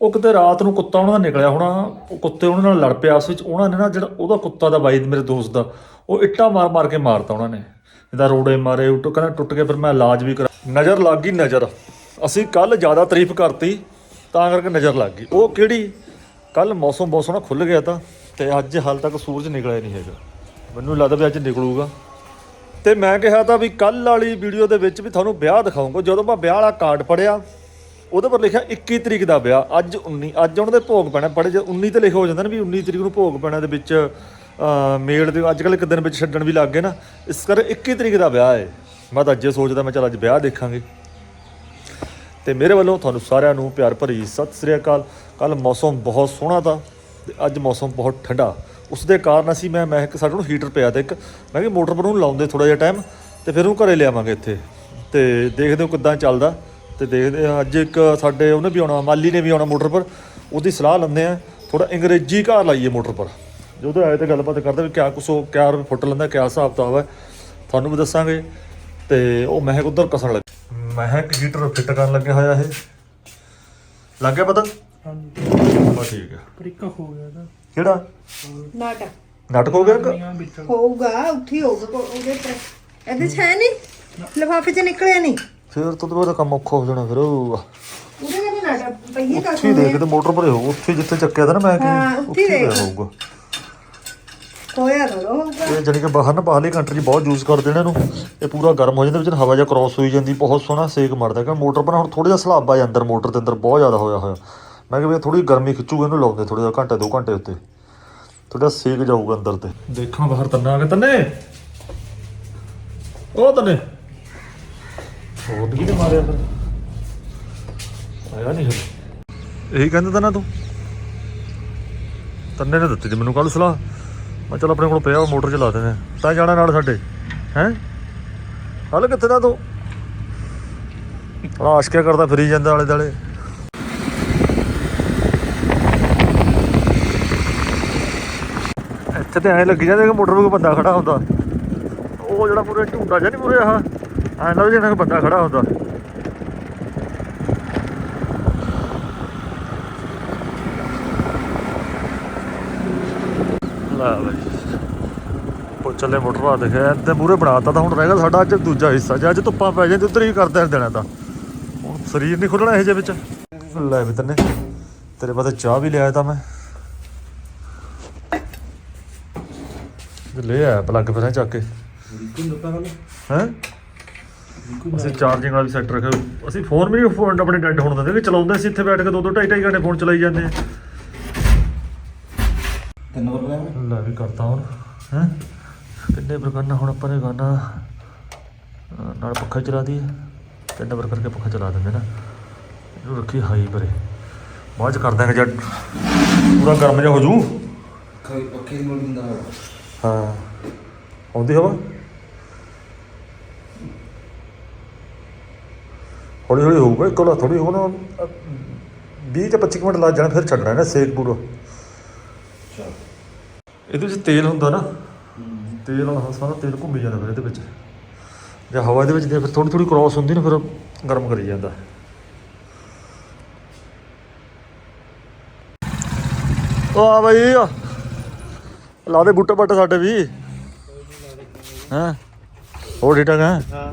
ਉਹ ਕਿਤੇ ਰਾਤ ਨੂੰ ਕੁੱਤਾ ਉਹਨਾਂ ਦਾ ਨਿਕਲਿਆ ਹੋਣਾ, ਉਹ ਕੁੱਤੇ ਉਹਨਾਂ ਨਾਲ ਲੜ ਪਿਆ ਉਸ ਵਿੱਚ, ਉਹਨਾਂ ਨੇ ਨਾ ਜਿਹੜਾ ਉਹਦਾ ਕੁੱਤਾ ਦਾ ਬਾਈ ਮੇਰੇ ਦੋਸਤ ਦਾ, ਉਹ ਇੱਟਾਂ ਮਾਰ ਮਾਰ ਕੇ ਮਾਰਤਾ ਉਹਨਾਂ ਨੇ। ਇਹਦਾ ਰੋੜੇ ਮਾਰੇ, ਉਹ ਕਹਿੰਦਾ ਟੁੱਟ ਕੇ ਫਿਰ ਮੈਂ ਇਲਾਜ ਵੀ ਕਰਾ ਨਜ਼ਰ ਲੱਗ ਗਈ ਨਜ਼ਰ। ਅਸੀਂ ਕੱਲ ਜ਼ਿਆਦਾ ਤਾਰੀਫ ਕਰਤੀ, ਤਾਂ ਕਰਕੇ ਨਜ਼ਰ ਲੱਗ ਗਈ। ਉਹ ਕਿਹੜੀ? ਕੱਲ ਮੌਸਮ ਬਹੁਤ ਸੋਹਣਾ ਖੁੱਲ ਗਿਆ ਤਾਂ, ਤੇ ਅੱਜ ਹਾਲ ਤੱਕ ਸੂਰਜ ਨਿਕਲਿਆ ਨਹੀਂ ਹੈਗਾ। ਮੈਨੂੰ ਲੱਗਦਾ ਵੀ ਅੱਜ ਨਿਕਲੂਗਾ। ਤੇ ਮੈਂ ਕਿਹਾ ਤਾਂ ਵੀ ਕੱਲ ਵਾਲੀ ਵੀਡੀਓ ਦੇ ਵਿੱਚ ਵੀ ਤੁਹਾਨੂੰ ਵਿਆਹ ਦਿਖਾਉਂਗਾ ਜਦੋਂ ਮੈਂ ਵਿਆਹ ਵਾਲਾ ਕਾਰਡ ਪੜਿਆ ਉਹਦੇ ਪਰ ਲਿਖਿਆ 21 ਤਰੀਕ ਦਾ ਵਿਆਹ, ਅੱਜ 19 ਅੱਜ ਉਹਨਾਂ ਦੇ ਭੋਗ ਪੈਣਾ ਪੜੇ ਜੇ 19 ਤੇ ਲਿਖਿਆ ਹੋ ਜਾਂਦਾ ਨਾ ਵੀ 19 ਤਰੀਕ ਨੂੰ ਭੋਗ ਪੈਣਾ ਦੇ ਵਿੱਚ ਮੇਲ ਦੇ, ਅੱਜ ਕੱਲ੍ਹ ਇੱਕ ਦਿਨ ਵਿੱਚ ਛੱਡਣ ਵੀ ਲੱਗ ਗਏ ਨਾ, ਇਸ ਕਰ 21 ਤਰੀਕ ਦਾ ਵਿਆਹ ਹੈ ਮੈਂ ਤਾਂ ਅੱਜੇ ਸੋਚਦਾ ਮੈਂ ਚੱਲ ਅੱਜ ਵਿਆਹ ਦੇਖਾਂਗੇ। ਤੇ ਮੇਰੇ ਵੱਲੋਂ ਤੁਹਾਨੂੰ ਸਾਰਿਆਂ ਨੂੰ ਪਿਆਰ ਭਰੀ ਸਤਿ ਸ੍ਰੀ ਅਕਾਲ। ਕੱਲ ਮੌਸਮ ਬਹੁਤ ਸੋਹਣਾ ਤਾ, ਤੇ ਅੱਜ ਮੌਸਮ ਬਹੁਤ ਠੰਡਾ। ਉਸ ਦੇ ਕਾਰਨ ਅਸੀਂ, ਮੈਂ ਮੈਂ ਇੱਕ ਸਾਡੇ ਨੂੰ ਹੀਟਰ ਪਿਆ ਤੇ ਇੱਕ, ਮੈਂ ਕਿ ਮੋਟਰ ਪਰ ਨੂੰ ਲਾਉਂਦੇ ਥੋੜਾ ਜਿਹਾ ਟਾਈਮ ਤੇ ਫਿਰ ਉਹਨੂੰ ਘਰੇ ਲਿਆਵਾਂਗੇ ਇੱਥੇ। ਤੇ ਦੇਖਦੇ ਹਾਂ ਕਿੱਦਾਂ ਚੱਲਦਾ। ਤੇ ਦੇਖਦੇ ਹਾਂ ਅੱਜ ਇੱਕ ਸਾਡੇ ਉਹਨੇ ਵੀ ਆਉਣਾ ਮਾਲੀ ਨੇ ਵੀ ਆਉਣਾ ਮੋਟਰ ਪਰ ਉਹਦੀ ਸਲਾਹ ਲੈਂਦੇ ਆ ਥੋੜਾ ਅੰਗਰੇਜ਼ੀ ਘਰ ਲਾਈਏ ਮੋਟਰ ਪਰ। ਜਦੋਂ ਆਏ ਤੇ ਗੱਲਬਾਤ ਕਰਦੇ ਵੀ ਕਿਆ ਉਹ ਕਿਆ ਰੁਪਏ ਫੁੱਟ ਲੈਂਦਾ ਕਿਆ ਹਿਸਾਬ ਕਿਤਾਬ ਹੈ ਤੁਹਾਨੂੰ ਵੀ ਦੱਸਾਂਗੇ। ਤੇ ਉਹ ਮਹਿਕ ਉਧਰ ਕਸਣ ਲੱਗ। ਮਹਿਕ ਹੀਟਰ ਫਿੱਟ ਕਰਨ ਲੱਗਿਆ ਹੋਇਆ ਇਹ। ਲੱਗ ਗਿਆ ਪਤਾ? ਹਾਂਜੀ। ਬਸ ਠੀਕ ਹੈ। ਪ੍ਰਿਕਾ ਹੋ ਗਿਆ ਇਹਦਾ। ਕਿਹੜਾ? ਨਾਟਕ। ਨਾਟਕ ਹੋ ਗਿਆ ਹੋਊਗਾ ਉੱਥੇ ਹੋਊਗਾ ਉਹਦੇ ਤੇ। ਇਹਦੇ ਚ ਹੈ ਨਹੀਂ? ਲਿਫਾਫੇ ਚ ਨਿਕਲਿਆ ਨਹੀਂ? ਫਿਰ ਤੋਂ ਤਾਂ ਕੰਮ ਔਖਾ ਹੋ ਜਾਣਾ ਫਿਰ ਉਹ ਉਹਦੇ ਕਹਿੰਦੇ ਨਾਟਕ ਪਈਏ ਤਾਂ ਉੱਥੇ ਹੀ ਦੇਖ ਤੇ ਮੋਟਰ ਭਰੇ ਹੋ ਉੱਥੇ ਜਿੱਥੇ ਚੱਕਿਆ ਤਾਂ ਨਾ ਮੈਂ ਹਾਂ, ਕਿ ਉੱਥੇ ਦੇਖ। ਹੋਊਗਾ। ਥੋੜਾ ਹੋਊਗਾ ਇਹ ਜਾਨੀ ਕਿ ਬਾਹਰ ਨਾ ਬਾਹਰਲੀ ਕੰਟਰੀ 'ਚ ਬਹੁਤ ਯੂਜ਼ ਕਰਦੇ ਨੇ ਇਹਨੂੰ। ਇਹ ਪੂਰਾ ਗਰਮ ਹੋ ਜਾਂਦਾ ਵਿੱਚ ਹਵਾ ਜਾਂ ਕ੍ਰਾਸ ਹੋਈ ਜਾਂਦੀ ਬਹੁਤ ਸੋਹਣਾ ਸੇਕ ਮਾਰਦਾ ਕਿ ਮੋਟਰ ਪਰ ਹੁਣ ਥੋੜਾ ਜਿਹਾ ਸਲਾਬ ਆ ਜਾਂਦਾ ਅੰਦਰ ਮੋਟਰ ਦੇ ਅੰਦਰ ਬਹੁਤ ਜ਼ਿਆਦਾ ਹੋਇਆ ਹੋਇਆ। ਮੈਂ ਕਿਹਾ ਵੀ ਥੋੜੀ ਗਰਮੀ ਖਿੱਚੂਗਾ ਇਹਨੂੰ ਲਾਉਂਦੇ ਥੋੜਾ ਜਿਹਾ ਘੰਟੇ ਦੋ ਘੰਟੇ ਉੱਤੇ। ਥੋੜਾ ਸੇਕ ਜਾਊਗਾ ਅੰਦਰ ਤੇ। ਦੇਖਾਂ ਬਾਹਰ ਤੰਨਾ ਆ ਗਿਆ ਤੰਨੇ? ਉਹ ਤੰਨੇ? ਹੋਰ ਕੀ ਮਾਰਿਆ ਫਿਰ ਆਇਆ ਨਹੀਂ ਫਿਰ ਇਹੀ ਕਹਿੰਦਾ ਤਾ ਨਾ ਤੂੰ। ਤੰਨੇ ਨੇ ਦਿੱਤੀ ਜੀ ਮੈਨੂੰ ਕੱਲ ਸਲਾਹ। ਮੈਂ ਚੱਲ ਆਪਣੇ ਕੋਲ ਪਿਆ, ਉਹ ਮੋਟਰ ਚਲਾ ਦਿੰਦੇ ਹਾਂ। ਤਾਂ ਜਾਣਾ ਨਾਲ ਸਾਡੇ। ਹੈ? ਹਲ ਕਿੱਥੇ ਦਾ ਤੂੰ? ਬੜਾ ਆਸ਼ਕਿਆ ਕਰਦਾ ਫਿਰੀ ਜਾਂਦਾ ਆਲੇ ਦਾਲੇ ਇੱਥੇ ਤੇ ਐਂ ਲੱਗੀ ਜਾਂਦੇ ਕਿ ਮੋਟਰ ਨੂੰ ਕੋਈ ਬੰਦਾ ਖੜਾ ਹੁੰਦਾ। ਉਹ ਜਿਹੜਾ ਪੂਰੇ ਝੂਟਾ ਜਿਹਾ ਨਹੀਂ ਪੂਰੇ ਆਹ। ਐਂ ਲੱਗਦਾ ਜਿਵੇਂ ਕੋਈ ਬੰਦਾ ਖੜਾ ਹੁੰਦਾ। ਲੈ ਬਈ। ਉਹ ਚੱਲੇ ਮੋਟਰ ਤੇ ਮੂਰੇ ਬਣਾਤਾ ਤਾਂ ਹੁਣ ਰਹਿ ਗਿਆ ਸਾਡਾ ਅੱਜ ਦੂਜਾ ਹਿੱਸਾ ਜੇ ਅੱਜ ਧੁੱਪਾਂ ਪੈ ਜਾਂਦੀ ਉਧਰ ਹੀ ਕਰਦੇ ਦੇਣਾ ਤਾਂ। ਹੁਣ ਸਰੀਰ ਨਹੀਂ ਖੁੱਲਣਾ ਇਹ ਜੇ ਵਿੱਚ। ਲੈ ਵੀ ਤੰਨੇ ਤੇਰੇ ਪਾਸੇ ਚਾਹ ਵੀ ਲਿਆਇਆ ਤਾਂ ਮੈਂ। ਲੈ ਆ ਪਲੱਗ ਫਿਰ ਚੱਕ ਕੇ। ਹੈ? ਅਸੀਂ ਚਾਰਜਿੰਗ ਵਾਲਾ ਵੀ ਸੈੱਟ ਰੱਖਿਆ। ਅਸੀਂ ਫੋਨ ਵੀ ਨਹੀਂ ਫੋਨ ਆਪਣੇ ਡੈਡ ਹੋਣ ਦਿੰਦੇ। ਕਿ ਚਲਾਉਂਦੇ ਸੀ ਇੱਥੇ ਬੈਠ ਕੇ ਦੋ ਦੋ ਢਾਈ ਢਾਈ ਘੰਟੇ ਫੋਨ ਚਲਾਈ ਜਾਂਦੇ ਆ। ਤਿੰਨ ਨੰਬਰ ਪਲਾਨ ਲੈ ਵੀ ਕਰਤਾ ਹੁਣ। ਹੈ? ਕਿੰਨੇ ਪਰ ਕਰਨਾ ਹੁਣ ਆਪਾਂ ਨੇ ਕਰਨਾ ਅਹ ਨਾਲ ਪੱਖਾ ਚਲਾ ਦਈਏ। ਤਿੰਨ ਨੰਬਰ ਕਰਕੇ ਪੱਖਾ ਚਲਾ ਦਿੰਦੇ ਨਾ। ਇਹਨੂੰ ਰੱਖੀ ਹਾਈ ਪਰੇ। ਬਾਅਦ ਚ ਕਰ ਦਾਂਗੇ ਜਦ ਪੂਰਾ ਗਰਮ ਜਿਹਾ ਹੋ ਜੂ। ਕੋਈ ਪੱਕੇ ਦੀ ਮੋੜੀ ਹੁੰਦਾ। ਹਾਂ। ਆਉਂਦੀ ਹਵਾ? ਹੌਲੀ ਹੌਲੀ ਹੋਊਗਾ ਇੱਕੋ ਥੋੜੀ ਹੋਣਾ 20 ਜਾਂ 25 ਮਿੰਟ ਲੱਗ ਜਾਣਾ ਫਿਰ ਛੱਡਣਾ ਨਾ ਸੇਕ ਪੂਰਾ। ਇਹਦੇ ਵਿੱਚ ਤੇਲ ਹੁੰਦਾ ਨਾ ਤੇਲ ਵਾਲਾ ਸਾਰਾ ਤੇਲ ਘੁੰਮੀ ਜਾਂਦਾ ਫਿਰ ਇਹਦੇ ਵਿੱਚ। ਜੇ ਹਵਾ ਦੇ ਵਿੱਚ ਜੇ ਫਿਰ ਥੋੜੀ ਥੋੜੀ ਕ੍ਰਾਸ ਹੁੰਦੀ ਨਾ ਫਿਰ ਗਰਮ ਕਰੀ ਜਾਂਦਾ। ਆ ਬਈ ਲਾ ਦੇ ਬੂਟੇ ਬੱਟ ਸਾਡੇ ਵੀ। ਹਾਂ? ਹੋਰ ਠੀਕ ਠਾਕ ਹੈ।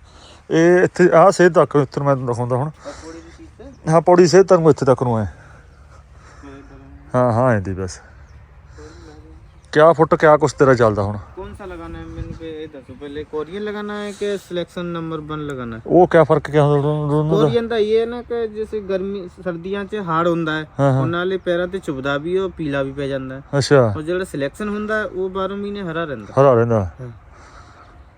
ਇਹ ਇੱਥੇ ਆਹ ਸੇਧ ਤੱਕ ਇੱਥੇ ਮੈਂ ਤੁਹਾਨੂੰ ਦਿਖਾਉਂਦਾ ਹੁਣ। ਹਾਂ ਪੌੜੀ ਸੇਧ ਤੱਕ ਇੱਥੇ ਤੱਕ ਨੂੰ ਐ ਹਾਂ ਹਾਂ ਇਹਦੀ ਬਸ। ਕਿਆ ਫੁੱਟ ਕਿਆ ਕੁਛ ਤੇਰਾ ਚੱਲਦਾ ਹੁਣ? ਕੌਣ ਸਾ ਲਗਾਣਾ ਹੈ? ਮੈਨੂੰ ਇਹ ਦੱਸੋ ਪਹਿਲੇ ਕੋਰੀਅਨ ਲਗਾਣਾ ਹੈ ਕਿ ਸਿਲੈਕਸ਼ਨ ਨੰਬਰ 1 ਲਗਾਣਾ ਹੈ? ਉਹ ਕਿਆ ਫ਼ਰਕ ਕਿਆ ਹੁੰਦਾ ਦੋਨੋਂ ਦਾ? ਕੋਰੀਅਨ ਦਾ ਇਹ ਹੈ ਨਾ ਕਿ ਜਿਵੇਂ ਗਰਮੀ ਸਰਦੀਆਂ 'ਚ ਹਾਰਡ ਹੁੰਦਾ ਹੈ ਉਹਨਾਂ ਵਾਲੇ ਪੈਰਾਂ ਤੇ ਚੁਬਦਾ ਵੀ ਉਹ ਪੀਲਾ ਵੀ ਪੈ ਜਾਂਦਾ ਹੈ। ਅੱਛਾ। ਉਹ ਜਿਹੜਾ ਸਿਲੈਕਸ਼ਨ ਹੁੰਦਾ ਉਹ 12 ਮਹੀਨੇ ਹਰਾ ਰਹਿੰਦਾ। ਹਰਾ ਰਹਿੰਦਾ।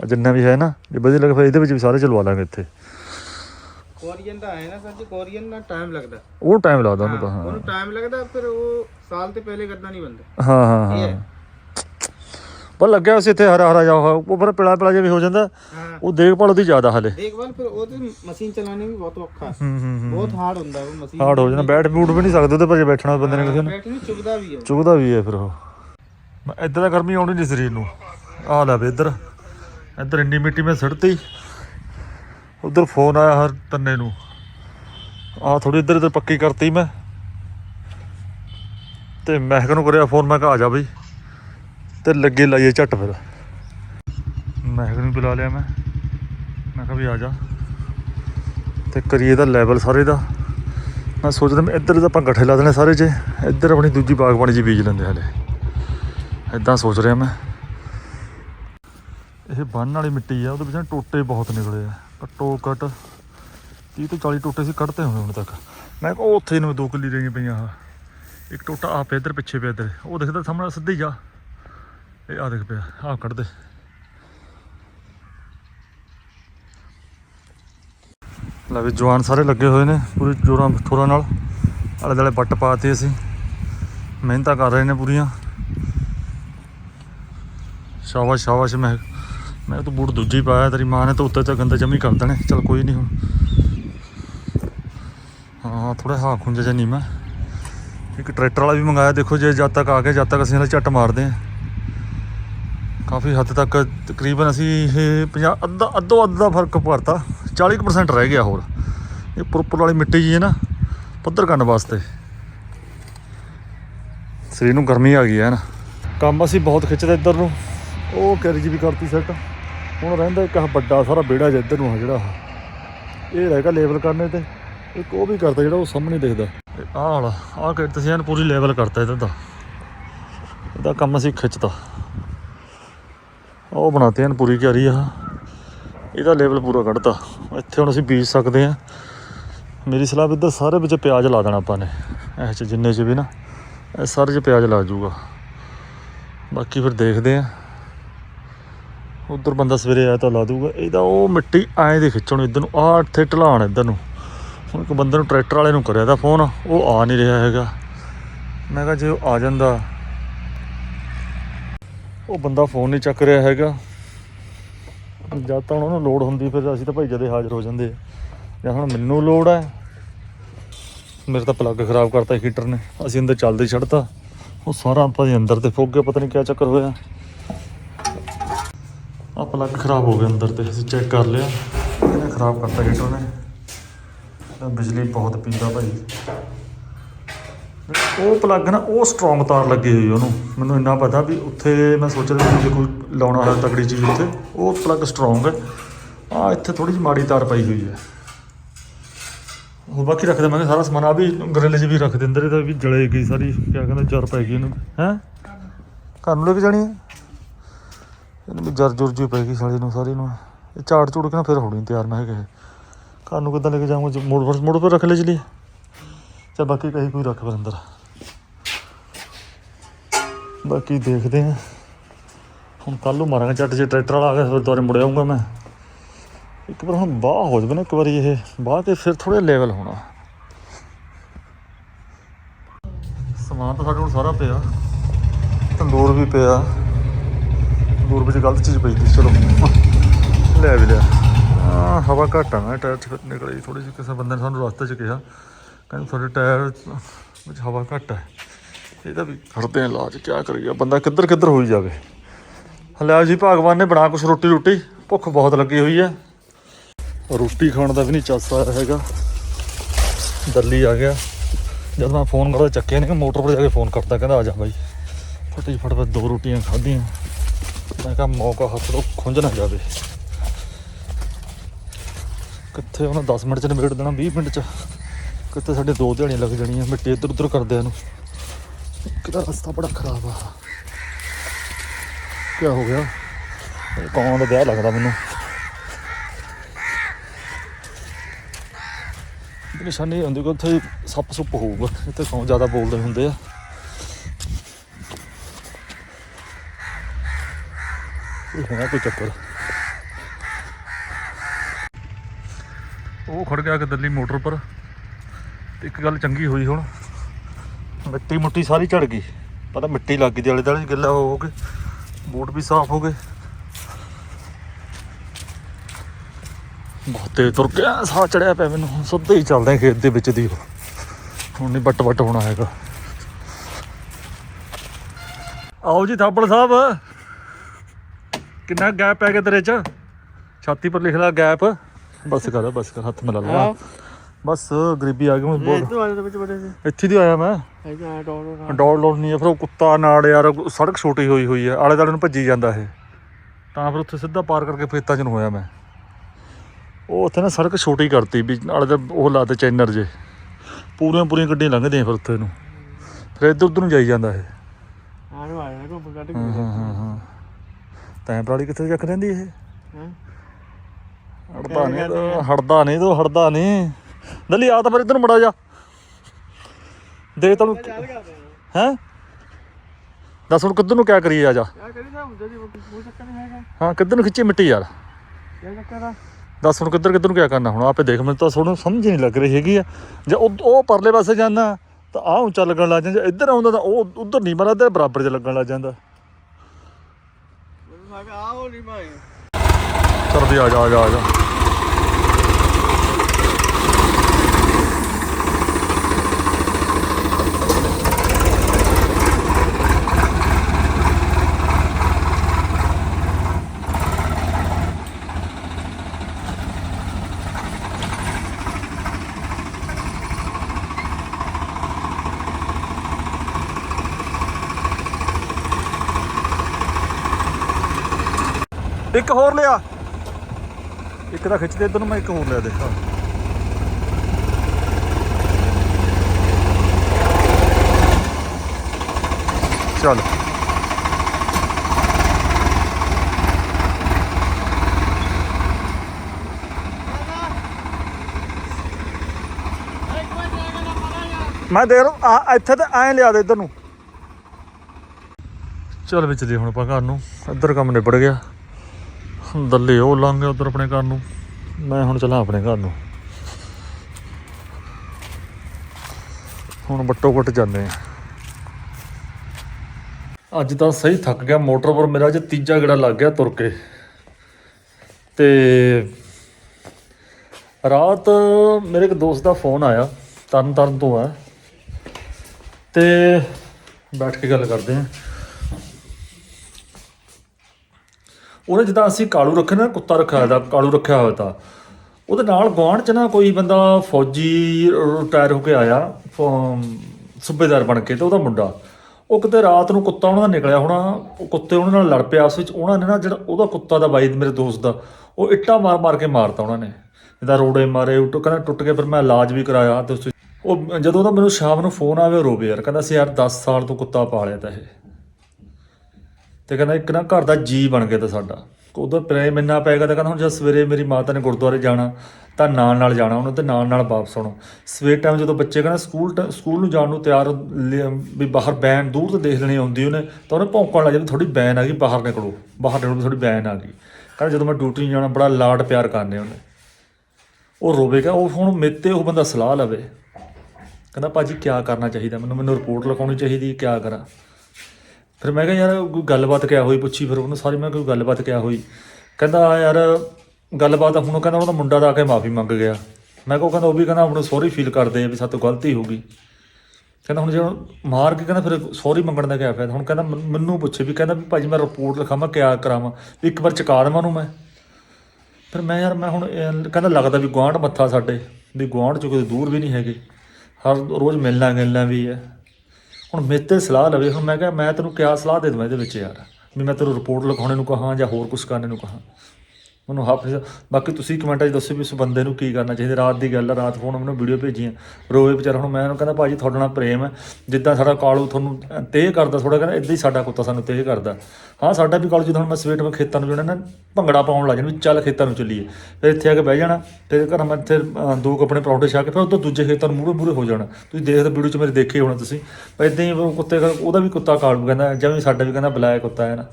ਜਿੰਨਾ ਵੀ ਹੈ ਨਾ ਜੇ ਵਧੀਆ ਲੱਗੇ ਫਿਰ ਇਹਦੇ ਵਿੱਚ ਵੀ ਸਾਰੇ ਚ ਲਵਾ ਲਾਂਗੇ ਇੱਥੇ। ਕੋਰੀਅਨ ਦਾ ਹੈ ਨਾ ਸਰ ਜੀ ਕੋਰੀਅਨ ਦਾ ਟਾਈਮ ਲੱਗਦਾ। ਉਹ ਟਾਈਮ ਲੱਗਦਾ ਉਹਨੂੰ ਤਾਂ ਹਾਂ ਉਹਨੂੰ ਟਾਈਮ ਲੱਗਦਾ ਫਿਰ ਉਹ ਸਾਲ ਤੇ ਪਹਿਲੇ ਕਰਦਾ ਨਹੀਂ ਬੰਦਾ। ਹਾਂ ਹਾਂ ਇਹ ਹਾਂ ਹੈ। ਪਰ ਲੱਗਿਆ ਉਸ ਇੱਥੇ ਹਰਾ ਹਰਾ ਜਾ ਉਹ ਪਰ ਪਿਲਾ ਪਿਲਾ ਜਿਹਾ ਵੀ ਹੋ ਜਾਂਦਾ। ਹਾਂ। ਉਹ ਦੇਖਭਾਲ ਉਹਦੀ ਜ਼ਿਆਦਾ ਹਲੇ। ਦੇਖਭਾਲ ਫਿਰ ਉਹਦੇ ਮਸ਼ੀਨ ਚਲਾਉਣੀ ਵੀ ਬਹੁਤ ਔਖਾ। ਹੈ। ਹੂੰ ਹੂੰ ਹੂੰ। ਬਹੁਤ ਹਾਰਡ ਹੁੰਦਾ ਉਹ ਮਸ਼ੀਨ ਹਾਰਡ ਹੋ ਜਾਂਦਾ। ਬੈਠ ਬੂਟ ਵੀ ਨਹੀਂ ਸਕਦੇ ਉਹਦੇ ਪਰ ਜੇ ਬੈਠਣਾ ਬੰਦੇ ਨੇ ਕਿਸੇ ਨੇ। ਬੈਠ ਨਹੀਂ ਚੁਗਦਾ ਵੀ ਹੈ ਚੁਗਦਾ ਵੀ ਹੈ ਫਿਰ ਉਹ। ਮੈਂ ਇੱਦਾਂ ਦਾ ਗਰਮੀ ਆਉਣੀ ਨਹੀਂ ਸਰੀਰ ਨੂੰ। ਆ ਲੈ ਵੇ ਇੱਧਰ। ਇੱਧਰ ਇੰਨੀ ਮਿੱਟੀ ਮੈਂ ਸੜਤੀ ਉਧਰ ਫੋਨ ਆਇਆ ਹਰ ਤੰਨੇ ਨੂੰ। ਆ ਥੋੜੀ ਇੱਧਰ ਇੱਧਰ ਪੱਕੀ ਕਰਤੀ ਮੈਂ। ਤੇ ਮਹਿਕ ਨੂੰ ਕਰਿਆ ਫੋਨ ਮੈਂ ਕਿਹਾ ਆ ਜਾ ਬਈ। ਤੇ ਲੱਗੇ ਲਾਈਏ ਝੱਟ ਫਿਰ। ਮਹਿਕ ਨੂੰ ਬੁਲਾ ਲਿਆ ਮੈਂ। ਮੈਂ ਕਿਹਾ ਵੀ ਆ ਜਾ। ਤੇ ਕਰੀਏ ਦਾ ਲੈਵਲ ਸਾਰੇ ਦਾ। ਮੈਂ ਸੋਚਦਾ ਮੈਂ ਇੱਧਰ ਤਾਂ ਆਪਾਂ ਗੱਠੇ ਲਾ ਦੇਣੇ ਸਾਰੇ ਜੇ। ਇੱਧਰ ਆਪਣੀ ਦੂਜੀ ਬਾਗਬਾਨੀ 'ਚ ਬੀਜ ਲੈਂਦੇ ਹਲੇ ਇਦਾਂ ਸੋਚ ਰਿਹਾ ਮੈਂ। ਇਹ ਬੰਨ ਵਾਲੀ ਮਿੱਟੀ ਆ, ਉਹਦੇ ਵਿੱਚ ਨਾ ਟੋਟੇ ਬਹੁਤ ਨਿਕਲੇ ਆ। ਘੱਟੋ ਘੱਟ 30 ਤੋਂ 40 ਟੋਟੇ ਸੀ ਕੱਢਤੇ ਹੋਏ ਹੁਣ ਤੱਕ। ਮੈਂ ਕਿਹਾ ਉਹ ਉੱਥੇ ਨੂੰ ਦੋ ਕਿੱਲੀ ਰਹੀਆਂ ਪਈਆਂ ਆ। ਇੱਕ ਟੋਟਾ ਆਪ ਪਿਆ ਇੱਧਰ, ਪਿੱਛੇ ਪਿਆ ਇੱਧਰ। ਉਹ ਦਿਖਦਾ ਸਾਹਮਣੇ ਸਿੱਧੀ ਜਾ ਇਹ ਆ ਦੇਖ ਪਿਆ, ਆਹ ਕੱਢ ਦੇ। ਲੈ ਵੀ ਜਵਾਨ ਸਾਰੇ ਲੱਗੇ ਹੋਏ ਨੇ, ਪੂਰੀ ਜੋਰਾਂ ਥੋਰਾਂ ਨਾਲ। ਆਲੇ ਦੁਆਲੇ ਵੱਟ ਪਾਤੇ ਅਸੀਂ। ਮਿਹਨਤਾਂ ਕਰ ਰਹੇ ਨੇ ਪੂਰੀਆਂ। ਸ਼ਾਬਾਸ਼ ਸ਼ਾਬਾਸ਼, ਮੈਂ ਮੈਂ ਤਾਂ ਬੂਟ ਦੂਜੀ ਪਾਇਆ, ਤੇਰੀ ਮਾਂ ਨੇ ਤਾਂ ਉੱਤੇ ਤਾਂ ਗੰਦਾ ਜਮੀ ਕਰ ਦੇਣੇ। ਚਲ ਕੋਈ ਨਹੀਂ ਹੁਣ। ਹਾਂ ਥੋੜਾ ਹਾਂ ਖੁੰਝਾ ਜਿਹਾ ਨਹੀਂ ਮੈਂ। ਇੱਕ ਟਰੈਕਟਰ ਵਾਲਾ ਵੀ ਮੰਗਾਇਆ, ਦੇਖੋ ਜੇ ਜਦ ਤੱਕ ਆ ਕੇ ਜਦ ਤੱਕ ਅਸੀਂ ਹਲੇ ਝੱਟ ਮਾਰਦੇ ਹਾਂ। ਕਾਫੀ ਹੱਦ ਤੱਕ ਤਕਰੀਬਨ ਅਸੀਂ ਇਹ 50 ਅੱਧਾ, ਅੱਧੋ ਅੱਧ ਦਾ ਫ਼ਰਕ ਭਰਤਾ। 40% ਰਹਿ ਗਿਆ ਹੋਰ। ਇਹ ਪ੍ਰੋਪਰ ਵਾਲੀ ਮਿੱਟੀ ਜੀ ਹੈ ਨਾ, ਪੱਧਰ ਕਰਨ ਵਾਸਤੇ। ਸਰੀਰ ਨੂੰ ਗਰਮੀ ਆ ਗਈ ਹੈ ਨਾ। ਕੰਮ ਅਸੀਂ ਬਹੁਤ ਖਿੱਚਦੇ ਇੱਧਰ ਨੂੰ। ਉਹ ਕੈਰੀ ਜੀ ਵੀ ਕਰਤੀ ਸੈੱਟ ਹੁਣ ਰਹਿੰਦਾ ਇੱਕ ਆਹ ਵੱਡਾ ਸਾਰਾ ਬੇੜਾ ਜਿਹਾ ਇੱਧਰ ਨੂੰ ਆ ਜਿਹੜਾ ਇਹ ਰਹਿ ਗਿਆ ਲੇਬਲ ਕਰਨੇ ਤੇ। ਇੱਕ ਉਹ ਵੀ ਕਰਤਾ ਜਿਹੜਾ ਉਹ ਸਾਹਮਣੇ ਦਿਖਦਾ। ਆਹ ਵਾਲਾ, ਆਹ ਕਰ ਤੁਸੀਂ ਐਨ ਪੂਰੀ ਲੈਵਲ ਕਰਤਾ ਇਹਦਾ ਤਾਂ। ਇਹਦਾ ਕੰਮ ਅਸੀਂ ਖਿੱਚਤਾ। ਉਹ ਬਣਾਤੇ ਹਨ ਪੂਰੀ ਕਿਆਰੀ ਆ ਇਹਦਾ ਲੈਵਲ ਪੂਰਾ ਕੱਢਤਾ। ਇੱਥੇ ਹੁਣ ਅਸੀਂ ਬੀਜ ਸਕਦੇ ਆ ਮੇਰੀ ਸਲਾਹ ਵੀ ਇੱਧਰ ਸਾਰੇ ਵਿੱਚ ਪਿਆਜ਼ ਲਾ ਦੇਣਾ ਆਪਾਂ ਨੇ। ਇਹ ਚ ਜਿੰਨੇ ਚ ਵੀ ਨਾ, ਇਹ ਸਾਰੇ ਚ ਪਿਆਜ਼ ਲਾ ਜੂਗਾ ਬਾਕੀ ਫਿਰ ਦੇਖਦੇ ਆ ਉਧਰ ਬੰਦਾ ਸਵੇਰੇ ਆਇਆ ਤਾਂ ਲਾ ਦੂਗਾ ਇਹਦਾ ਉਹ ਮਿੱਟੀ ਐਂ ਦੇ ਖਿੱਚਣ ਇੱਧਰ ਨੂੰ। ਆਹ ਇੱਥੇ ਢਲਾਣ ਇੱਧਰ ਨੂੰ। ਹੁਣ ਇੱਕ ਬੰਦੇ ਨੂੰ ਟਰੈਕਟਰ ਵਾਲੇ ਨੂੰ ਕਰਿਆ ਤਾਂ ਫੋਨ। ਉਹ ਆ ਨਹੀਂ ਰਿਹਾ ਹੈਗਾ। ਮੈਂ ਕਿਹਾ ਜੇ ਉਹ ਆ ਜਾਂਦਾ। ਉਹ ਬੰਦਾ ਫੋਨ ਨਹੀਂ ਚੱਕ ਰਿਹਾ ਹੈਗਾ। ਜਦ ਤਾਂ ਉਹਨਾਂ ਨੂੰ ਲੋਡ ਹੁੰਦੀ, ਫਿਰ ਅਸੀਂ ਤਾਂ ਭਾਈ ਜਦੇ ਹਾਜ਼ਰ ਹੋ ਜਾਂਦੇ ਜਾਂ ਹੁਣ ਮੈਨੂੰ ਲੋਡ ਹੈ ਮੇਰੇ ਤਾਂ ਪਲੱਗ ਖਰਾਬ ਕਰਤਾ ਹੀਟਰ ਨੇ। ਅਸੀਂ ਅੰਦਰ ਚੱਲਦੇ ਛੱਡਤਾ। ਉਹ ਸਾਰਾ ਆਪਾਂ ਦੇ ਅੰਦਰ ਤੇ ਫੁੱਕ ਗਿਆ, ਪਤਾ ਨਹੀਂ ਕਿਆ ਚੱਕਰ ਹੋਇਆ। ਆ ਪਲੱਗ ਖਰਾਬ ਹੋ ਗਿਆ ਅੰਦਰ ਤੇ ਅਸੀਂ ਚੈੱਕ ਕਰ ਲਿਆ। ਇਹਨੇ ਖਰਾਬ ਕਰਤਾ ਹੀਟਰ ਨੇ ਤਾਂ ਬਿਜਲੀ ਬਹੁਤ ਪੀਂਦਾ ਭਾਈ। ਉਹ ਪਲੱਗ ਨਾ, ਉਹ ਸਟਰੋਂਗ ਤਾਰ ਲੱਗੀ ਹੋਈ ਉਹਨੂੰ। ਮੈਨੂੰ ਇੰਨਾ ਪਤਾ ਵੀ ਉੱਥੇ ਮੈਂ ਸੋਚਿਆ ਵੀ ਜੇ ਕੋਈ ਲਾਉਣਾ ਹੋਇਆ ਤਕੜੀ ਚੀਜ਼ ਉੱਥੇ, ਉਹ ਪਲੱਗ ਸਟਰੋਂਗ ਹੈ। ਆ ਇੱਥੇ ਥੋੜੀ ਜਿਹੀ ਮਾੜੀ ਤਾਰ ਪਾਈ ਹੋਈ ਹੈ। ਉਹ ਬਾਕੀ ਰੱਖ ਦੇਵਾਂਗੇ ਸਾਰਾ ਸਮਾਨ ਆ ਵੀ ਗਰੇਲੇ 'ਚ ਵੀ ਰੱਖ ਦਿੰਦੇ ਅੰਦਰ ਇਹਦਾ ਵੀ ਜਲੇਗੀ ਸਾਰੀ। ਕਿਆ ਕਹਿੰਦਾ ਜਰ ਪੈ ਗਈ ਇਹਨੂੰ। ਹੈ? ਘਰ ਨੂੰ ਲੈ ਕੇ ਜਾਣੀ ਹੈ? ਇਹਨੂੰ ਵੀ ਜਰ ਜੁਰ ਜੀ ਪੈ ਗਈ ਸਾਲੀ ਨੂੰ ਸਾਰੀ ਨੂੰ। ਇਹ ਝਾੜ ਝੂੜ ਕੇ ਨਾ ਫਿਰ ਹੋਣੀ ਤਿਆਰ ਮੈਂ ਕਿਹਾ ਘਰ ਨੂੰ ਕਿੱਦਾਂ ਲੈ ਕੇ ਜਾਵਾਂਗੇ ਜੇ ਮੋੜ ਪਰ ਮੋੜ ਪਰ ਰੱਖ ਲੈ ਚਲੀਏ। ਚਲ ਬਾਕੀ ਕਹੀ ਕੋਈ ਰੱਖ ਫਿਰ ਅੰਦਰ। ਬਾਕੀ ਦੇਖਦੇ ਹਾਂ। ਹੁਣ ਕੱਲ ਨੂੰ ਮਾਰਾਂਗੇ ਚੱਟ ਜੇ ਟਰੈਕਟਰ ਵਾਲਾ ਆ ਗਿਆ, ਫਿਰ ਦੁਬਾਰੇ ਮੁੜ ਆਊਂਗਾ ਮੈਂ। ਇੱਕ ਵਾਰ ਹੁਣ ਬਾਹ ਹੋ ਜਾਵੇ ਨਾ, ਇੱਕ ਵਾਰੀ ਇਹ ਬਾਹ ਤੇ ਫਿਰ ਥੋੜਾ ਲੈਵਲ ਹੋਣਾ। ਸਮਾਨ ਤਾਂ ਸਾਡੇ ਕੋਲ ਸਾਰਾ ਪਿਆ। ਤੰਦੂਰ ਵੀ ਪਿਆ। ਤੰਦੂਰ ਵਿੱਚ ਗਲਤ ਚੀਜ਼ ਪਈ ਸੀ, ਚਲੋ। ਲੈ ਵੀ ਲਿਆ। ਆ ਹਵਾ ਘੱਟ ਆ ਨਾ, ਟਾਇਰ ਚ ਫਿਰ ਨਿਕਲੀ ਥੋੜੀ ਜਿਹੀ, ਕਿਸੇ ਬੰਦੇ ਨੇ ਸਾਨੂੰ ਰਸਤੇ ਚ ਕਿਹਾ। ਕਹਿੰਦੇ ਤੁਹਾਡੇ ਟਾਇਰ ਵਿੱਚ ਹਵਾ ਘੱਟ ਹੈ ਇਹਦਾ ਵੀ ਕਰਦੇ ਆ ਇਲਾਜ, ਕਿਆ ਕਰੀਏ? ਬੰਦਾ ਕਿੱਧਰ ਕਿੱਧਰ ਹੋਈ ਜਾਵੇ। ਹਲਿਆ ਜੀ, ਭਗਵਾਨ ਨੇ ਬਣਾ ਕੁਛ ਰੋਟੀ ਰੋਟੀ। ਭੁੱਖ ਬਹੁਤ ਲੱਗੀ ਹੋਈ ਹੈ ਰੋਟੀ ਖਾਣ ਦਾ ਵੀ ਨਹੀਂ ਚੱਸ ਆਇਆ ਹੈਗਾ। ਦੱਲੀ ਆ ਗਿਆ। ਜਦ ਮੈਂ ਫੋਨ ਕਰਦਾ, ਚੱਕਿਆ ਨਹੀਂ ਮੋਟਰ ਪਰ ਜਾ ਕੇ ਫੋਨ ਕਰਦਾ, ਕਹਿੰਦਾ ਆ ਜਾ ਬਾਈ। ਫਟੀ ਫਟ ਦੋ ਰੋਟੀਆਂ ਖਾਧੀਆਂ। ਮੈਂ ਕਿਹਾ ਮੌਕਾ ਹੱਥ ਤੋਂ ਖੁੰਝ ਨਾ ਜਾਵੇ ਕਿੱਥੇ ਉਹਨਾਂ 10 ਮਿੰਟ ਚ ਨਿਬੇੜ ਦੇਣਾ 20 ਮਿੰਟ ਚ ਕਿਤੇ ਸਾਡੇ ਦੋ ਦਿਹਾੜੀਆਂ ਲੱਗ ਜਾਣੀਆਂ ਮਿੱਟੀ ਇੱਧਰ ਉੱਧਰ ਕਰਦੇ ਨੂੰ ਕਿਹਦਾ ਰਸਤਾ ਬੜਾ ਖਰਾਬ ਆ ਕੀ ਹੋ ਗਿਆ ਇਹ ਕੌਣ ਦਾ ਵਿਆਹ ਲੱਗਦਾ ਮੈਨੂੰ ਇਹ ਨਿਸ਼ਾਨੀ ਹੁੰਦੀ ਕਿ ਉੱਥੇ ਸੱਪ ਸੁੱਪ ਹੋਊਗਾ ਇੱਥੇ ਕੌਣ ਜ਼ਿਆਦਾ ਬੋਲਦੇ ਹੁੰਦੇ ਆ ਇਹ ਹੋਣਾ ਕੋਈ ਚੱਕਰ। ਉਹ ਖੜ ਗਿਆ ਕਿ ਮੋਟਰ ਪਰ ਤੇ ਇੱਕ ਗੱਲ ਚੰਗੀ ਹੋਈ ਹੁਣ। ਮਿੱਟੀ ਮੁੱਟੀ ਸਾਰੀ ਝੜ ਗਈ। ਪਤਾ ਮਿੱਟੀ ਲੱਗ ਗਈ ਆਲੇ ਦੁਆਲੇ ਗਿੱਲਾ ਹੋ ਕੇ, ਬੂਟ ਵੀ ਸਾਫ਼ ਹੋ ਗਏ। ਬਹੁਤ ਤੇਜ਼ ਤੁਰ ਗਿਆ, ਸਾਹ ਚੜਿਆ ਪਿਆ ਮੈਨੂੰ। ਹੁਣ ਹੀ ਚੱਲਦੇ ਖੇਤ ਦੇ ਵਿੱਚ ਦੀ ਹੁਣ ਨਹੀਂ ਬੱਟ ਬੱਟ ਹੋਣਾ ਹੈਗਾ। ਆਓ ਜੀ ਥਾਪੜ ਸਾਹਿਬ। ਕਿੰਨਾ ਗੈਪ ਪੈ ਗਿਆ ਤੇਰੇ ਚ? ਛਾਤੀ ਪਰ ਲਿਖ ਲਾ ਗੈਪ ਬਸ ਕਰ ਬਸ ਕਰ ਹੱਥ ਮਿਲਾ ਲਾ। ਬਸ ਗਰੀਬੀ ਆ ਗਈ ਹੁਣ ਬੋਲ ਤੂੰ ਆਲੇ ਦੇ ਵਿੱਚ ਬੜੇ ਸੀ। ਇੱਥੇ ਦੀ ਆਇਆ ਮੈਂ? ਡੌੜ ਲੋੜ ਨਹੀਂ ਹੈ ਫਿਰ ਉਹ ਕੁੱਤਾ ਨਾੜ ਯਾਰ ਸੜਕ ਛੋਟੀ ਹੋਈ ਹੋਈ ਹੈ ਆਲੇ ਦੁਆਲੇ ਨੂੰ ਭੱਜੀ ਜਾਂਦਾ ਇਹ। ਤਾਂ ਫਿਰ ਉੱਥੇ ਸਿੱਧਾ ਪਾਰ ਕਰਕੇ ਖੇਤਾਂ 'ਚ ਨੂੰ ਹੋਇਆ ਮੈਂ। ਉਹ ਉੱਥੇ ਨਾ ਸੜਕ ਛੋਟੀ ਕਰਤੀ ਵੀ ਆਲੇ ਦਾ ਉਹ ਲਾਤੇ ਚੈਨਰ ਜੇ। ਪੂਰੀਆਂ ਪੂਰੀਆਂ ਗੱਡੀਆਂ ਲੰਘਦੀਆਂ ਫਿਰ ਉੱਥੇ ਨੂੰ। ਫਿਰ ਇੱਧਰ ਉੱਧਰ ਨੂੰ ਜਾਈ ਜਾਂਦਾ ਇਹ। ਹਾਂ ਹਾਂ ਹਾਂ। ਤੈਂ ਪਰਾਲੀ ਕਿੱਥੇ ਚੱਕ ਰਹਿੰਦੀ ਇਹ? ਹਾਂ? ਹੜਦਾ ਨਹੀਂ ਤੋ ਹੜਦਾ ਨਹੀਂ ਤੋ ਹੜਦਾ ਨਹੀਂ। ਦੱਲੀ ਆ ਤਾਂ ਫਿਰ ਇੱਧਰ ਨੂੰ ਮੜਾ ਜਾ। ਦੇ ਤੈਨੂੰ ਹੈ? ਦੱਸ ਹੁਣ ਕਿੱਧਰ ਨੂੰ ਕਿਆ ਕਰੀਏ ਆ ਜਾ। ਹਾਂ ਕਿੱਧਰ ਨੂੰ ਖਿੱਚੀ ਮਿੱਟੀ ਯਾਰ? ਦੱਸ ਹੁਣ ਕਿੱਧਰ ਕਿੱਧਰ ਨੂੰ ਕਿਆ ਕਰਨਾ ਹੁਣ? ਆਪੇ ਦੇਖ ਮੈਨੂੰ ਤਾਂ ਤੁਹਾਨੂੰ ਸਮਝ ਨਹੀਂ ਲੱਗ ਰਹੀ ਹੈਗੀ ਆ। ਜੇ ਉਹ ਪਰਲੇ ਪਾਸੇ ਜਾਂਦਾ ਤਾਂ ਆਹ ਉੱਚਾ ਲੱਗਣ ਲੱਗ ਜਾਂਦਾ। ਜੇ ਇੱਧਰ ਆਉਂਦਾ ਤਾਂ ਉਹ ਉਧਰ ਨਹੀਂ ਮਰਦਾ ਬਰਾਬਰ ਜਿਹਾ ਲੱਗਣ ਲੱਗ ਜਾਂਦਾ। ਮੈਂ ਕਿਹਾ ਆਓ ਨਹੀਂ ਭਾਈ। ਚੱਲ ਵੀ ਆ ਜਾ ਆ ਜਾ ਆ ਜਾ। ਇੱਕ ਹੋਰ ਲਿਆ। ਇੱਕ ਤਾਂ ਖਿੱਚ ਦੇ ਇਧਰ ਨੂੰ, ਮੈਂ ਇੱਕ ਹੋਰ ਲਿਆ ਦੇਖਾਂ। ਚੱਲ। ਮੈਂ ਦੇ ਰਹਾ ਇੱਥੇ ਤੇ ਐਂ ਲਿਆ ਦੇ ਇਧਰ ਨੂੰ। ਚੱਲ ਵੀ ਚਲੀਏ ਹੁਣ ਆਪਾਂ ਘਰ ਨੂੰ। ਇੱਧਰ ਕੰਮ ਨਿਬੜ ਗਿਆ। ਦੱਲੇ ਉਹ ਲੰਘ ਗਿਆ ਉਧਰ ਆਪਣੇ ਘਰ ਨੂੰ। ਮੈਂ ਹੁਣ ਚੱਲਾਂ ਆਪਣੇ ਘਰ ਨੂੰ। ਹੁਣ ਬੱਟੋ ਘਟ ਜਾਂਦੇ ਆ। ਅੱਜ ਤਾਂ ਸਹੀ ਥੱਕ ਗਿਆ, ਮੋਟਰ ਪਰ ਮੇਰਾ ਅੱਜ ਤੀਜਾ ਗੇੜਾ ਲੱਗ ਗਿਆ ਤੁਰ ਕੇ। ਤੇ ਰਾਤ ਮੇਰੇ ਇੱਕ ਦੋਸਤ ਦਾ ਫੋਨ ਆਇਆ, ਤਰਨ ਤਰਨ ਤੋਂ ਆ। ਤੇ ਬੈਠ ਕੇ ਗੱਲ ਕਰਦੇ ਆ। ਉਹਨੇ ਜਿੱਦਾਂ ਅਸੀਂ ਕਾਲੂ ਰੱਖਿਆ ਨਾ, ਕੁੱਤਾ ਰੱਖਿਆ ਹੋਇਆ ਦਾ ਕਾਲੂ ਰੱਖਿਆ ਹੋਇਆ ਤਾਂ, ਉਹਦੇ ਨਾਲ ਗੁਆਂਢ ਚ ਨਾ ਕੋਈ ਬੰਦਾ ਫੌਜੀ ਰਿਟਾਇਰ ਹੋ ਕੇ ਆਇਆ, ਫ- ਸੂਬੇਦਾਰ ਬਣ ਕੇ ਤੇ ਉਹਦਾ ਮੁੰਡਾ। ਉਹ ਕਿਤੇ ਰਾਤ ਨੂੰ ਕੁੱਤਾ ਉਹਨਾਂ ਦਾ ਨਿਕਲਿਆ ਹੋਣਾ, ਉਹ ਕੁੱਤੇ ਉਹਨਾਂ ਨਾਲ ਲੜ ਪਿਆ ਉਸ ਵਿੱਚ, ਉਹਨਾਂ ਨੇ ਨਾ ਜਿਹੜਾ ਉਹਦਾ ਕੁੱਤਾ ਦਾ ਬਾਈ ਮੇਰੇ ਦੋਸਤ ਦਾ, ਉਹ ਇੱਟਾਂ ਮਾਰ ਮਾਰ ਕੇ ਮਾਰਤਾ ਉਹਨਾਂ ਨੇ। ਇਹਦਾ ਰੋੜੇ ਮਾਰੇ, ਉਹ ਕਹਿੰਦਾ ਟੁੱਟ ਕੇ ਫਿਰ ਮੈਂ ਇਲਾਜ ਵੀ ਕਰਾਇਆ ਤੇ ਉਸ ਉਹ ਜਦੋਂ ਉਹਦਾ ਮੈਨੂੰ ਸ਼ਾਮ ਨੂੰ ਫੋਨ ਆਵੇ ਰੋਵੇ ਯਾਰ, ਕਹਿੰਦਾ ਸੀ ਯਾਰ 10 ਸਾਲ ਤੋਂ ਕੁੱਤਾ ਪਾਲਿਆ ਤਾਂ ਇਹ। ਤੇ ਕਹਿੰਦਾ ਇੱਕ ਨਾ ਘਰ ਦਾ ਜੀ ਬਣ ਗਿਆ ਤਾਂ ਸਾਡਾ। ਉਦੋਂ ਪ੍ਰੇਮ ਇੰਨਾ ਪੈ ਗਿਆ ਤਾਂ ਕਹਿੰਦਾ ਹੁਣ ਜਦ ਸਵੇਰੇ ਮੇਰੀ ਮਾਤਾ ਨੇ ਗੁਰਦੁਆਰੇ ਜਾਣਾ, ਤਾਂ ਨਾਲ ਨਾਲ ਜਾਣਾ, ਉਹਨੂੰ ਤੇ ਨਾਲ ਨਾਲ ਵਾਪਸ ਆਉਣਾ। ਸਵੇਰ ਟਾਈਮ ਜਦੋਂ ਬੱਚੇ ਕਹਿੰਦਾ ਸਕੂਲ ਟ- ਸਕੂਲ ਨੂੰ ਜਾਣ ਨੂੰ ਤਿਆਰ ਵੀ ਬਾਹਰ ਬੈਨ ਦੂਰ ਤੋਂ ਦੇਖ ਲੈਣੀ ਆਉਂਦੀ ਉਹਨੇ, ਤਾਂ ਉਹਨੇ ਭੌਂਕਣ ਲੱਗ ਜਾਂਦਾ ਥੋੜੀ ਬੈਨ ਆ ਗਈ, ਬਾਹਰ ਨਿਕਲੋ। ਬਾਹਰ ਨਿਕਲੋ ਥੋੜੀ ਬੈਨ ਆ ਗਈ। ਕਹਿੰਦਾ ਜਦੋਂ ਮੈਂ ਡਿਊਟੀ ਨਹੀਂ ਜਾਣਾ, ਬੜਾ ਲਾਡ ਪਿਆਰ ਕਰਨੇ ਉਹਨੇ। ਉਹ ਰੋਵੇਗਾ ਉਹ ਹੁਣ ਮੇਤੇ ਉਹ ਬੰਦਾ ਸਲਾਹ ਲਵੇ। ਕਹਿੰਦਾ, ਭਾਜੀ ਕੀ ਕਰਨਾ ਚਾਹੀਦਾ? ਮੈਨੂੰ ਮੈਨੂੰ ਰਿਪੋਰਟ ਲਿਖਾਉਣੀ ਚਾਹੀਦੀ ਕੀ ਕਰਾਂ? ਫਿਰ ਮੈਂ ਕਿਹਾ ਯਾਰ ਕੋਈ ਗੱਲਬਾਤ ਕਿਆ ਹੋਈ ਪੁੱਛੀ ਫਿਰ ਉਹਨੂੰ ਸਾਰੀ, ਮੈਂ ਕੋਈ ਗੱਲਬਾਤ ਕਿਆ ਹੋਈ? ਕਹਿੰਦਾ ਯਾਰ ਗੱਲਬਾਤ ਹੁਣ ਉਹ ਕਹਿੰਦਾ ਉਹਦਾ ਮੁੰਡਾ ਦਾ ਆ ਕੇ ਮਾਫੀ ਮੰਗ ਗਿਆ। ਮੈਂ ਕਿਹਾ ਉਹ ਕਹਿੰਦਾ ਉਹ ਵੀ ਕਹਿੰਦਾ ਹੁਣ ਸੌਰੀ ਫੀਲ ਕਰਦੇ ਆ ਵੀ ਸਾਤੋਂ ਗਲਤੀ ਹੋ ਗਈ। ਕਹਿੰਦਾ ਹੁਣ ਜੇ ਮਾਰ ਕੇ ਕਹਿੰਦਾ ਫਿਰ ਸੌਰੀ ਮੰਗਣ ਦਾ ਕਿਆ ਫਾਇਦਾ? ਹੁਣ ਕਹਿੰਦਾ ਮੈਨੂੰ ਪੁੱਛੇ ਵੀ ਕਹਿੰਦਾ ਵੀ ਭਾਜੀ ਮੈਂ ਰਿਪੋਰਟ ਲਿਖਾਵਾਂ, ਕਿਆ ਕਰਾਵਾਂ? ਵੀ ਇੱਕ ਵਾਰ ਚੁਕਾ ਦੇਵਾਂ ਉਹਨੂੰ ਮੈਂ। ਫਿਰ ਮੈਂ ਯਾਰ ਮੈਂ ਹੁਣ ਕਹਿੰਦਾ ਲੱਗਦਾ ਵੀ ਗੁਆਂਢ ਮੱਥਾ ਸਾਡੇ। ਵੀ ਗੁਆਂਢ 'ਚੋਂ ਕੋਈ ਦੂਰ ਵੀ ਨਹੀਂ ਹੈਗੇ। ਹਰ ਰੋਜ਼ ਮਿਲਣਾ ਗਿਲਣਾ ਵੀ ਹੈ। ਹੁਣ ਮੇਰੇ ਤੇ ਸਲਾਹ ਲਵੇ, ਹੁਣ ਮੈਂ ਕਿਹਾ, ਮੈਂ ਤੈਨੂੰ ਕਿਆ ਸਲਾਹ ਦੇ ਦਵਾਂ ਇਹਦੇ ਵਿੱਚ ਯਾਰ? ਵੀ ਮੈਂ ਤੈਨੂੰ ਰਿਪੋਰਟ ਲਿਖਾਉਣੇ ਨੂੰ ਕਹਾਂ ਜਾਂ ਹੋਰ ਕੁਝ ਕਰਨੇ ਨੂੰ ਕਹਾਂ? ਮੈਨੂੰ ਹਾਫਿਜ਼ ਬਾਕੀ ਤੁਸੀਂ ਕਮੈਂਟਾਂ 'ਚ ਦੱਸੋ ਵੀ ਉਸ ਬੰਦੇ ਨੂੰ ਕੀ ਕਰਨਾ ਚਾਹੀਦਾ। ਰਾਤ ਦੀ ਗੱਲ ਆ ਰਾਤ ਫੋਨ ਮੈਨੂੰ ਵੀਡੀਓ ਭੇਜੀਆਂ। ਰੋਏ ਵਿਚਾਰਾ ਹੁਣ ਮੈਂ ਉਹਨੂੰ ਕਹਿੰਦਾ ਭਾਜੀ ਤੁਹਾਡੇ ਨਾਲ ਪ੍ਰੇਮ ਹੈ। ਜਿੱਦਾਂ ਸਾਡਾ ਕਾਲੂ ਤੁਹਾਨੂੰ ਅਹ, ਤੇਹ ਕਰਦਾ ਥੋੜਾ ਕਹਿੰਦਾ ਇਦਾਂ ਹੀ ਸਾਡਾ ਕੁੱਤਾ ਸਾਨੂੰ ਤੇਹ ਕਰਦਾ। ਹਾਂ ਸਾਡਾ ਵੀ ਕਾਲੂ ਜਦੋਂ ਹੁਣ ਮੈਂ ਸਵੇਟ ਮੈਂ ਖੇਤਾਂ ਨੂੰ ਜਾਣਾ ਨਾ ਭੰਗੜਾ ਪਾਉਣ ਲੱਗ ਜਾਣਾ ਵੀ ਚੱਲ ਖੇਤਾਂ ਨੂੰ ਚੱਲੀਏ। ਫਿਰ ਇੱਥੇ ਆ ਕੇ ਬਹਿ ਜਾਣਾ ਫਿਰ ਘਰ ਮੈਂ ਇੱਥੇ ਦੋ ਕੱਪੜੇ ਪਰੌਂਠੇ ਛਾ ਕੇ ਫਿਰ ਉਧਰ ਦੂਜੇ ਖੇਤਾਂ ਨੂੰ ਮੂਹਰੇ ਮੂਹਰੇ ਹੋ ਜਾਣਾ। ਤੁਸੀਂ ਦੇਖਦੇ ਵੀਡੀਓ 'ਚ ਮੇਰੇ ਦੇਖੇ ਹੋਣਾ ਤੁਸੀਂ। ਪਰ ਇਦਾਂ ਹੀ ਉਹ ਕੁੱਤੇ ਦਾ- ਉਹਦਾ ਵੀ ਕੁੱਤਾ ਕਾਲੂ ਕਹਿੰਦਾ ਜਿਵੇਂ ਸਾਡਾ ਵੀ ਕਹਿੰਦਾ ਬਲੈਕ ਕੁੱਤਾ ਹੈ ਨਾ।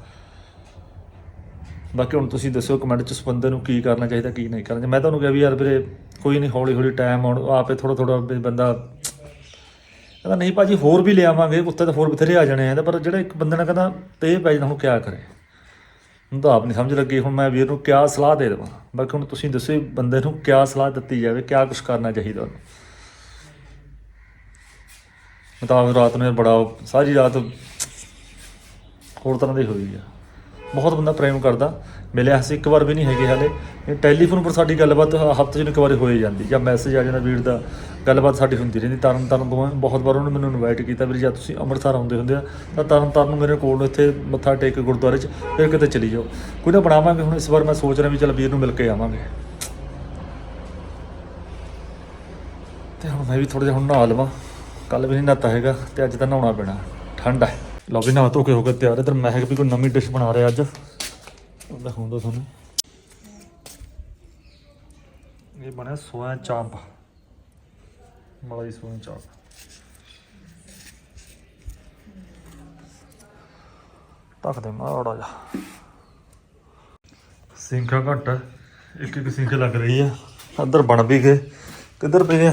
ਬਾਕੀ ਹੁਣ ਤੁਸੀਂ ਦੱਸਿਓ ਕਮੈਂਟ 'ਚ ਉਸ ਬੰਦੇ ਨੂੰ ਕੀ ਕਰਨਾ ਚਾਹੀਦਾ, ਕੀ ਨਹੀਂ ਕਰਨਾ। ਚਾਹੀਦਾ। ਮੈਂ ਤੁਹਾਨੂੰ ਕਿਹਾ ਵੀ ਯਾਰ ਵੀਰੇ ਕੋਈ ਨਹੀਂ ਹੌਲੀ ਹੌਲੀ ਟਾਈਮ ਆਉਣ ਆਪੇ ਥੋੜਾ ਥੋੜਾ ਬੰਦਾ ਕਹਿੰਦਾ, ਨਹੀਂ ਭਾਜੀ ਹੋਰ ਵੀ ਲਿਆਵਾਂਗੇ ਕੁੱਤੇ ਤਾਂ ਹੋਰ ਬਥੇਰੇ ਆ ਜਾਣੇ ਆ, ਪਰ ਜਿਹੜਾ ਇੱਕ ਬੰਦੇ ਨੇ ਕਹਿੰਦਾ, ਤੇ ਇਹ ਪੈ ਜਾਣਾ ਹੁਣ ਕਿਆ ਕਰੇ? ਹੁਣ ਤਾਂ ਆਪ ਨਹੀਂ ਸਮਝ ਲੱਗੀ, ਹੁਣ ਮੈਂ ਵੀਰ ਨੂੰ ਕਿਆ ਸਲਾਹ ਦੇ ਦੇਵਾਂ। ਬਾਕੀ ਹੁਣ ਤੁਸੀਂ ਦੱਸੋ ਬੰਦੇ ਨੂੰ ਕਿਆ ਸਲਾਹ ਦਿੱਤੀ ਜਾਵੇ, ਕਿਆ ਕੁਝ ਕਰਨਾ ਚਾਹੀਦਾ ਉਹਨੂੰ। ਮੈਂ ਰਾਤ ਨੂੰ ਯਾਰ ਬੜਾ ਸਾਰੀ ਰਾਤ ਹੋਰ ਤਰ੍ਹਾਂ ਦੀ ਹੋਈ ਆ। ਬਹੁਤ ਬੰਦਾ ਪ੍ਰੇਮ ਕਰਦਾ। ਮਿਲਿਆ ਸੀ, ਇੱਕ ਵਾਰ ਵੀ ਨਹੀਂ ਹੈਗੇ ਹਾਲੇ। ਟੈਲੀਫੋਨ ਪਰ ਸਾਡੀ ਗੱਲਬਾਤ ਹਫ਼ਤੇ 'ਚ ਇੱਕ ਵਾਰੀ ਹੋਈ ਜਾਂਦੀ ਜਾਂ ਮੈਸੇਜ ਆ ਜਾਂਦਾ ਵੀਰ ਦਾ। ਗੱਲਬਾਤ ਸਾਡੀ ਹੁੰਦੀ ਰਹਿੰਦੀ। ਤਰਨ ਤਰਨ ਤੋਂ ਬਹੁਤ ਵਾਰ ਉਹਨੇ ਮੈਨੂੰ ਇਨਵਾਈਟ ਕੀਤਾ ਵੀ ਜਾਂ ਤੁਸੀਂ ਅੰਮ੍ਰਿਤਸਰ ਆਉਂਦੇ ਹੁੰਦੇ ਆ, ਤਾਂ ਤਰਨ ਤਾਰਨ ਮੇਰੇ ਕੋਲ ਇੱਥੇ ਮੱਥਾ ਟੇਕ ਕੇ ਗੁਰਦੁਆਰੇ 'ਚ, ਫਿਰ ਕਿਤੇ ਚਲੀ ਜਾਓ। ਕੋਈ ਨਾ ਬਣਾਵਾਂਗੇ, ਹੁਣ ਇਸ ਵਾਰ ਮੈਂ ਸੋਚ ਰਿਹਾ ਵੀ ਚੱਲ ਵੀਰ ਨੂੰ ਮਿਲ ਕੇ ਆਵਾਂਗੇ। ਤੇ ਹੁਣ ਮੈਂ ਵੀ ਥੋੜਾ ਜਿਹਾ ਹੁਣ ਨਹਾ ਲਵਾਂ। ਕੱਲ ਵੀ ਨਹੀਂ ਨਹਾਤਾ ਹੈਗਾ, ਤੇ ਅੱਜ ਤਾਂ ਨਹਾਉਣਾ ਪੈਣਾ। ਠੰਡ ਹੈ ਲਓ ਵੀ ਨਹਾ ਧੋ ਕੇ ਹੋ ਕੇ ਤਿਆਰ। ਇਧਰ ਮਹਿਕ ਵੀ ਕੋਈ ਨਵੀਂ ਡਿਸ਼ ਬਣਾ ਰਿਹਾ ਅੱਜ। ਉਹ ਦਿਖਾਉਂਦਾ ਤੁਹਾਨੂੰ। ਇਹ ਬਣਿਆ ਸੋਇਆ ਚਾਂਪ। ਮਲਾਈ ਸੋਇਆ ਚਾਂਪ। ਟੱਕ ਦੇ ਮਾੜਾ ਜਾ ਸਿੰਖਾ ਘੱਟ। ਹੈ ਇੱਕ ਇੱਕ ਸਿੰਖ ਲੱਗ ਰਹੀ ਆ। ਇੱਧਰ ਬਣ ਵੀ ਗਏ। ਕਿੱਧਰ ਪਏ ਆ?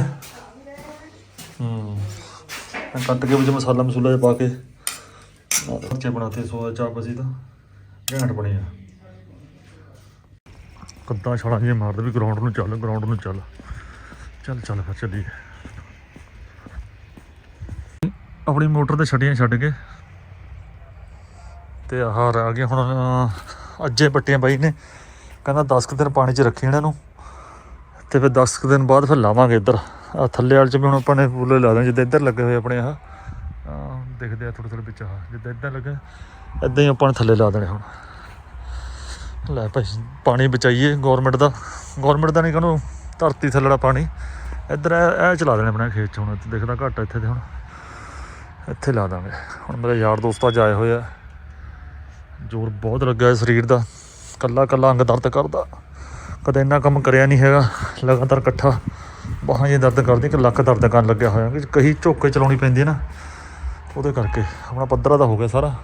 ਹੂੰ। ਕੱਟ ਕੇ ਵਿੱਚ ਮਸਾਲਾ ਮਸੂਲਾ ਪਾ ਕੇ ਬੱਚੇ ਬਣਾਤੇ ਸੋਇਆ ਚਾਪ ਅਸੀਂ ਤਾਂ ਘੈਂਟ ਬਣੀ ਆ। ਕੱਦਾਂ ਛਾਲਾਂ ਜਿਹੀਆਂ ਮਾਰਦੇ ਵੀ ਗਰਾਊਂਡ ਨੂੰ ਚੱਲ ਗਰਾਊਂਡ ਨੂੰ ਚੱਲ। ਚੱਲ ਚੱਲ ਫਿਰ ਚੱਲੀਏ। ਆਪਣੀ ਮੋਟਰ ਤੇ ਛੱਡੀਆਂ ਛੱਡ ਕੇ। ਤੇ ਆਹ ਆ ਗਿਆ ਹੁਣ ਅਹ, ਅੱਜੇ ਪੱਟੀਆਂ ਬਾਈ ਨੇ। ਕਹਿੰਦਾ 10 ਕੁ ਦਿਨ ਪਾਣੀ 'ਚ ਰੱਖੀ ਇਹਨਾਂ ਨੂੰ। ਤੇ ਫਿਰ 10 ਕੁ ਦਿਨ ਬਾਅਦ ਫਿਰ ਲਾਵਾਂਗੇ ਇੱਧਰ। ਆ ਥੱਲੇ ਵਾਲੇ 'ਚ ਵੀ ਹੁਣ ਆਪਾਂ ਨੇ ਫੁੱਲੇ ਲਾ ਦੇਣੇ ਜਿੱਦਾਂ ਇੱਧਰ ਲੱਗੇ ਹੋਏ ਆਪਣੇ ਆਹ, ਦਿਖਦੇ ਆ ਥੋੜੇ ਥੋੜੇ ਵਿੱਚ ਆਹ, ਜਿੱਦਾਂ ਇੱਧਰ ਲੱਗੇ। ਇੱਦਾਂ ਹੀ ਆਪਾਂ ਨੇ ਥੱਲੇ ਲਾ ਦੇਣੇ ਹੁਣ। ਲੈ ਭਾਈ, ਪਾਣੀ ਬਚਾਈਏ ਗਵਰਨਮੈਂਟ ਦਾ। ਗਵਰਨਮੈਂਟ ਦਾ ਨਹੀਂ ਕਹਨੂੰ ਧਰਤੀ ਥੱਲੜਾ ਪਾਣੀ। ਇੱਧਰ ਇਹ ਚਲਾ ਦੇਣੇ ਆਪਣੇ ਖੇਤ 'ਚ ਹੁਣ, ਇੱਥੇ ਦਿਖਦਾ ਘੱਟ ਇੱਥੇ ਤੇ ਹੁਣ। ਇੱਥੇ ਲਾ ਦਾਂਗੇ। ਹੁਣ ਮੇਰੇ ਯਾਰ ਦੋਸਤ ਅੱਜ ਆਏ ਹੋਏ ਆ। ਜ਼ੋਰ ਬਹੁਤ ਲੱਗਾ ਹੈ ਸਰੀਰ ਦਾ। ਕੱਲਾ ਕੱਲਾ ਅੰਗ ਦਰਦ ਕਰਦਾ। ਕਦੇ ਇੰਨਾ ਕੰਮ ਕਰਿਆ ਨਹੀਂ ਹੈਗਾ। ਲਗਾਤਾਰ ਇਕੱਠਾ ਬਾਹਾਂ ਜੀ ਦਰਦ ਕਰਦੀ ਕਿ ਲੱਕ ਦਰਦ ਕਰਨ ਲੱਗਿਆ ਹੋਇਆ। ਕਿ ਕਹੀ ਝੋਕੇ ਚਲਾਉਣੀ ਪੈਂਦੀ ਹੈ ਨਾ। ਉਹਦੇ ਕਰਕੇ ਆਪਣਾ ਪੱਧਰਾ ਦਾ ਹੋ ਗਿਆ ਸਾਰਾ।